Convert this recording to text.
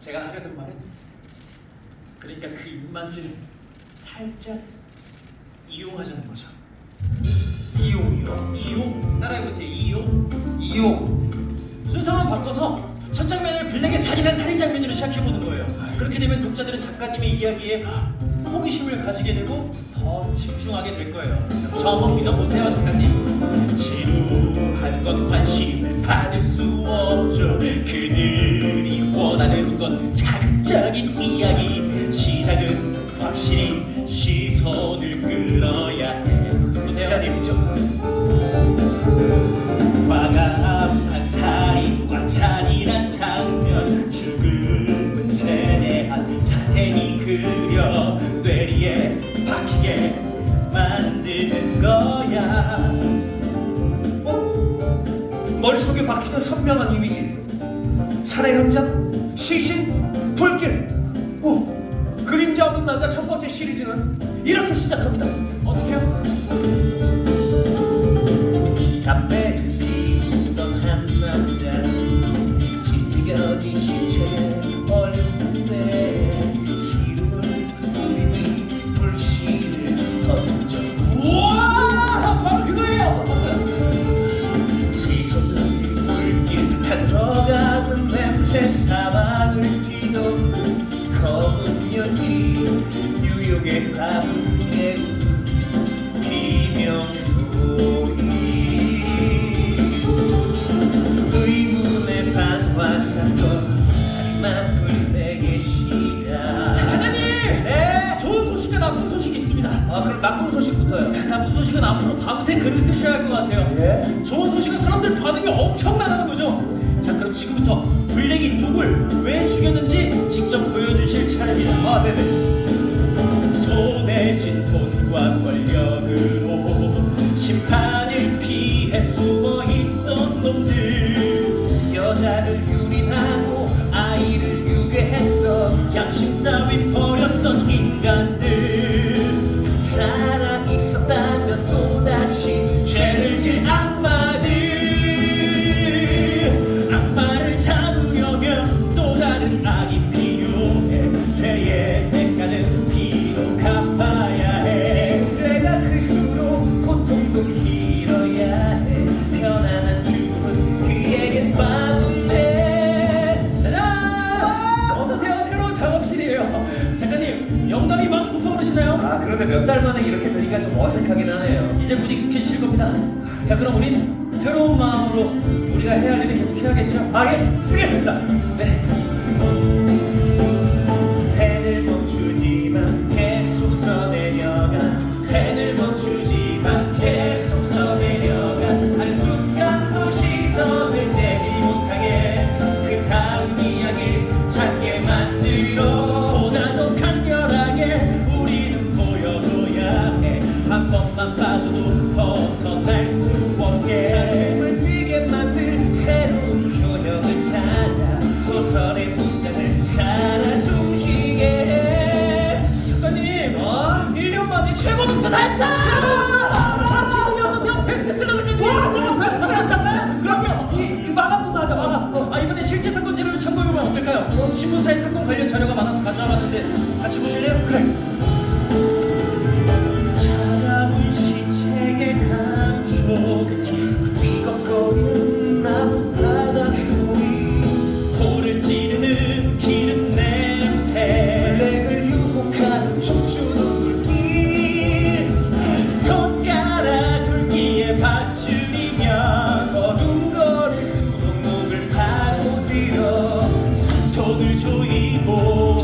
제가 하려는 말은 그러니까 그 입맛을 살짝 이용하자는 거죠. 이용이요. 이용 따라해보세요. 이용. 이용. 순서만 바꿔서 첫 장면을 블랙의 잔인한 살인 장면으로 시작해보는 거예요. 그렇게 되면 독자들은 작가님의 이야기에 호기심을 가지게 되고 더 집중하게 될 거예요. 저 한번 믿어보세요, 작가님. 지루한 건 관심을 받을 수 없죠. 그들이 원하는 건 자극적인 이야기. 시작은 확실히 시선을 끌어야 해. 보세요. 과감한 살인과 잔인한 거야 어? 머릿속에 박히는 선명한 이미지. 살해 현장, 시신, 불길. 오, 그림자 없는 남자 첫 번째 시리즈는 이렇게 시작합니다. 어떻게요? 담배를 피우던 한 남자 찢겨진 시체 의문의 반화사건 시작 작가님! 네! 좋은 소식과 나쁜 소식이 있습니다. 아, 그럼 나쁜 소식부터요. 나쁜 소식은 앞으로 밤새 글을 쓰셔야 할 것 같아요. 예? 좋은 소식은 사람들 반응이 엄청나다는 거죠. 자, 그럼 지금부터 블랙이 누굴 왜 죽였는지 직접 보여주실 차례입니다. 아, 네네. that we 막 솟아오르시나요? 아, 그런데 몇 달 만에 이렇게 되니까 좀 어색하긴 하네요. 이제 곧 익숙해지실 겁니다. 자, 그럼 우린 새로운 마음으로 우리가 해야 할 일을 계속 해야겠죠? 아, 예, 쓰겠습니다. 네. 신문사에 사건 관련 자료가 많아서 가져와 봤는데 같이 보실래요? 그래. 손을 조이고